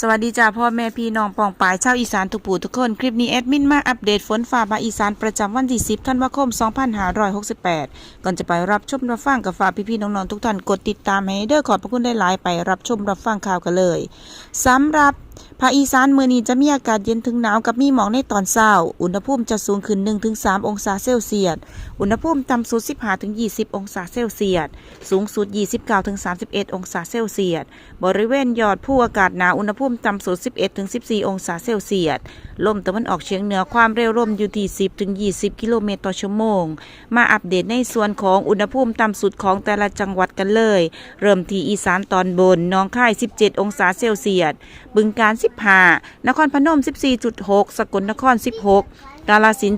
สวัสดีจ้าพ่อแม่พี่น้องปองปายชาวอีสานทุกผู้ทุกคน คลิปนี้แอดมินมาอัปเดตฝนฟ้าบาอีสานประจำวันที่ 10ธันวาคม 2568 ก่อนจะไปรับชมรับฟังกับฝากพี่ๆน้องๆทุกท่านกดติดตามให้เด้อขอบพระคุณได้หลายไปรับชมรับฟังข่าวกันเลยสำหรับภาคอีสานมื้อนี้จะมีอากาศเย็นถึงหนาวกับมีหมอกในตอนเช้า อุณหภูมิจะสูงขึ้น 1-3 องศาเซลเซียส อุณหภูมิต่ำสุด 15-20 องศาเซลเซียส สูงสุด 29-31 องศาเซลเซียส บริเวณยอดผู้อากาศหนาวอุณหภูมิต่ำสุด 11-14 องศาเซลเซียส ลมตะวันออกเฉียงเหนือความเร็วลมอยู่ที่ 10-20 กิโลเมตรต่อชั่วโมง มาอัปเดตในส่วนของอุณหภูมิต่ำสุดของแต่ละจังหวัดกันเลย เริ่มที่อีสานตอนบนน้องค่าย 17 องศาเซลเซียส บึงกาฬ15 นครพนม 14.6 สกลนคร 16 กาฬสิน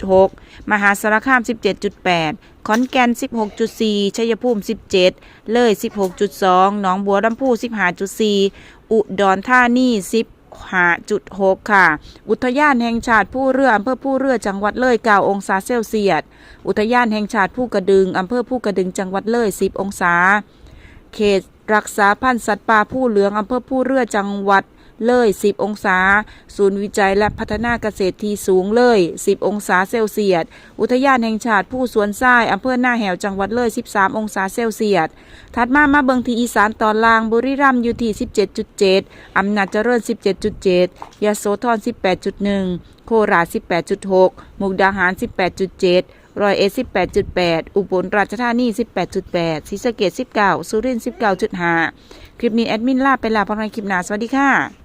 17.6 มหาสารคาม 17.8 ขอนแก่น 16.4 ชัยภูมิ 17 เลย 16.2 หนองบัวลำพู 15.4 อุดรธานี15.6ค่ะ อุทยานแห่งชาติผู้เรืออำเภอผู้เรือจังหวัดเลย9องศาเซลเซียส อุทยานแห่งชาติผู้กระดึงอำเภอผู้กระดึงจังหวัดเลย10องศา เขตรักษาพันธุ์สัตว์ป่าผู้เหลืองอำเภอผู้เรือจังหวัด เลย 10 องศา ศูนย์วิจัยและพัฒนาเกษตรที่สูงเลย 10 องศาเซลเซียส อุทยานแห่งชาติผู้สวนทรายอำเภอหน้าแหวจังหวัดเลย 13 องศาเซลเซียส ถัดมามาเบิงที่อีสานตอนล่างบุรีรัมย์อยู่ที่ 17.7 อำนาจเจริญ 17.7 ยโสธร 18.1 โคราช 18.6 มุกดาหาร 18.7รอยเอ็ด18.8อุบลราชธานี18.8ศรีสะเกษ19สุรินทร์19.5คลิปนี้แอดมินลาไปล้วพบกันในคลิปหน้า สวัสดีค่ะ